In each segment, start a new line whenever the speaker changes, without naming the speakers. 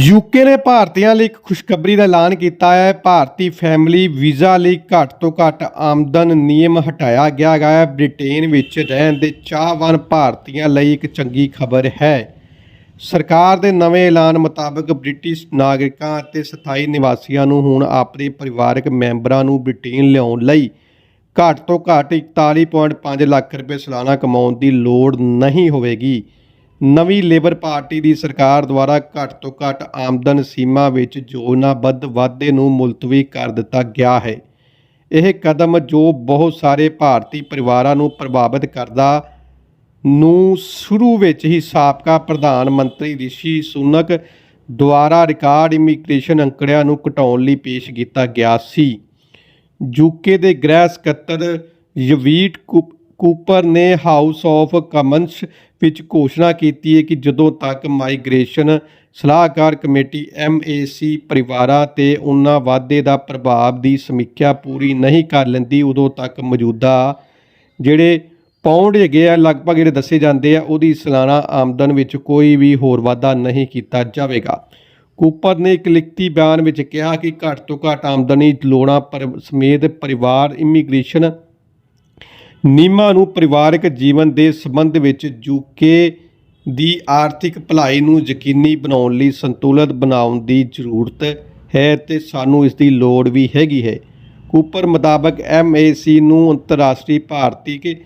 UK ਨੇ ਭਾਰਤੀਆਂ ਲਈ ਇੱਕ ਖੁਸ਼ਖਬਰੀ ਦਾ ਐਲਾਨ ਕੀਤਾ ਹੈ। ਭਾਰਤੀ ਫੈਮਿਲੀ ਵੀਜ਼ਾ ਲਈ ਘੱਟ ਤੋਂ ਘੱਟ ਆਮਦਨ ਨਿਯਮ ਹਟਾਇਆ ਗਿਆ ਹੈ। ਬ੍ਰਿਟੇਨ ਵਿੱਚ ਰਹਿਣ ਦੇ ਚਾਹਵਾਨ ਭਾਰਤੀਆਂ ਲਈ ਇੱਕ ਚੰਗੀ ਖਬਰ ਹੈ। ਸਰਕਾਰ ਦੇ ਨਵੇਂ ਐਲਾਨ ਮੁਤਾਬਕ ਬ੍ਰਿਟਿਸ਼ ਨਾਗਰਿਕਾਂ ਅਤੇ ਸਥਾਈ ਨਿਵਾਸੀਆਂ ਨੂੰ ਹੁਣ ਆਪਣੇ ਪਰਿਵਾਰਕ ਮੈਂਬਰਾਂ ਨੂੰ ਬ੍ਰਿਟੇਨ ਲਿਆਉਣ ਲਈ ਘੱਟ ਤੋਂ ਘੱਟ 41.5 ਲੱਖ ਰੁਪਏ ਸਾਲਾਨਾ ਕਮਾਉਣ ਦੀ ਲੋੜ ਨਹੀਂ ਹੋਵੇਗੀ। ਨਵੀਂ ਲੇਬਰ ਪਾਰਟੀ ਦੀ ਸਰਕਾਰ ਦੁਆਰਾ ਘੱਟ ਤੋਂ ਘੱਟ ਆਮਦਨ ਸੀਮਾ ਵਿੱਚ ਯੋਜਨਾਬੱਧ ਵਾਧੇ ਨੂੰ ਮੁਲਤਵੀ ਕਰ ਦਿੱਤਾ ਗਿਆ ਹੈ। ਇਹ ਕਦਮ ਜੋ ਬਹੁਤ ਸਾਰੇ ਭਾਰਤੀ ਪਰਿਵਾਰਾਂ ਨੂੰ ਪ੍ਰਭਾਵਿਤ ਕਰਦਾ ਨੂੰ ਸ਼ੁਰੂ ਵਿੱਚ ਹੀ ਸਾਬਕਾ ਪ੍ਰਧਾਨ ਮੰਤਰੀ ਰਿਸ਼ੀ ਸੁਨਕ ਦੁਆਰਾ ਰਿਕਾਰਡ ਇਮੀਗ੍ਰੇਸ਼ਨ ਅੰਕੜਿਆਂ ਨੂੰ ਘਟਾਉਣ ਲਈ ਪੇਸ਼ ਕੀਤਾ ਗਿਆ ਸੀ। ਯੂਕੇ ਦੇ ਗ੍ਰਹਿ ਸਕੱਤਰ ਯਵੀਟ ਕੂ- ਕੂਪਰ ਨੇ ਹਾਊਸ ਆਫ ਕਮਨਸ ਵਿੱਚ ਘੋਸ਼ਣਾ ਕੀਤੀ ਹੈ ਕਿ ਜਦੋਂ ਤੱਕ ਮਾਈਗ੍ਰੇਸ਼ਨ ਸਲਾਹਕਾਰ ਕਮੇਟੀ ਐਮਏਸੀ ਪਰਿਵਾਰਾਂ ਤੇ ਉਹਨਾਂ ਵਾਧੇ ਦਾ ਪ੍ਰਭਾਵ ਦੀ ਸਮੀਖਿਆ ਪੂਰੀ ਨਹੀਂ ਕਰ ਲੈਂਦੀ, ਉਦੋਂ ਤੱਕ ਮੌਜੂਦਾ ਜਿਹੜੇ ਪਾਉਂਡ ਹੈਗੇ ਆ, ਲਗਭਗ ਜਿਹੜੇ ਦੱਸੇ ਜਾਂਦੇ ਆ, ਉਹਦੀ ਸਾਲਾਨਾ ਆਮਦਨ ਵਿੱਚ ਕੋਈ ਵੀ ਹੋਰ ਵਾਧਾ ਨਹੀਂ ਕੀਤਾ ਜਾਵੇਗਾ। ਕੂਪਰ ਨੇ ਇੱਕ ਲਿਖਤੀ ਬਿਆਨ ਵਿੱਚ ਕਿਹਾ ਕਿ ਘੱਟ ਤੋਂ ਘੱਟ ਆਮਦਨੀ ਲੋੜਾਂ ਪਰ ਸਮੇਤ ਪਰਿਵਾਰ, ਇਮੀਗ੍ਰੇਸ਼ਨ ਨਿਯਮਾਂ ਨੂੰ ਪਰਿਵਾਰਕ ਜੀਵਨ ਦੇ ਸੰਬੰਧ ਵਿੱਚ ਯੂਕੇ ਦੀ ਆਰਥਿਕ ਭਲਾਈ ਨੂੰ ਯਕੀਨੀ ਬਣਾਉਣ ਲਈ ਸੰਤੁਲਿਤ ਬਣਾਉਣ ਦੀ ਜ਼ਰੂਰਤ ਹੈ ਤੇ ਸਾਨੂੰ ਇਸ ਦੀ ਲੋੜ ਵੀ ਹੈਗੀ ਹੈ। ਕੂਪਰ ਮੁਤਾਬਕ ਐਮਏਸੀ ਨੂੰ ਅੰਤਰਰਾਸ਼ਟਰੀ ਭਾਰਤੀ ਕੇ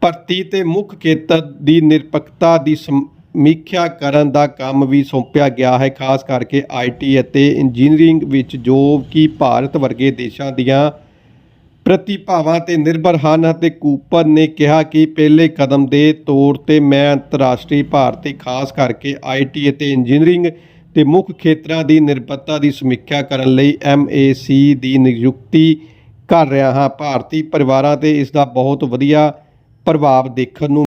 ਭਰਤੀ ਤੇ ਮੁੱਖ ਖੇਤਰ ਦੀ ਨਿਰਪੱਖਤਾ ਦੀ ਸਮੀਖਿਆ ਕਰਨ ਦਾ ਕੰਮ ਵੀ ਸੌਂਪਿਆ ਗਿਆ ਹੈ, ਖਾਸ ਕਰਕੇ ਆਈਟੀ ਅਤੇ ਇੰਜੀਨੀਅਰਿੰਗ ਵਿੱਚ ਜੋ ਕਿ ਭਾਰਤ ਵਰਗੇ ਦੇਸ਼ਾਂ ਦੀਆਂ ਪ੍ਰਤੀਭਾਵਾਂ ਤੇ ਨਿਰਭਰ ਹਨ ਅਤੇ ਕੂਪਰ ਨੇ ਕਿਹਾ ਕਿ ਪਹਿਲੇ ਕਦਮ ਦੇ ਤੌਰ ਤੇ ਮੈਂ ਅੰਤਰਰਾਸ਼ਟਰੀ ਭਾਰਤੀ ਖਾਸ ਕਰਕੇ ਆਈਟੀ ਅਤੇ ਇੰਜੀਨੀਅਰਿੰਗ ਤੇ ਮੁੱਖ ਖੇਤਰਾਂ ਦੀ ਨਿਰਭਰਤਾ ਦੀ ਸਮੀਖਿਆ ਕਰਨ ਲਈ ਐਮਏਸੀ ਦੀ ਨਿਯੁਕਤੀ ਕਰ ਰਿਹਾ ਹਾਂ। ਭਾਰਤੀ ਪਰਿਵਾਰਾਂ ਤੇ ਇਸ ਦਾ ਬਹੁਤ ਵਧੀਆ ਪ੍ਰਭਾਵ ਦੇਖਣ ਨੂੰ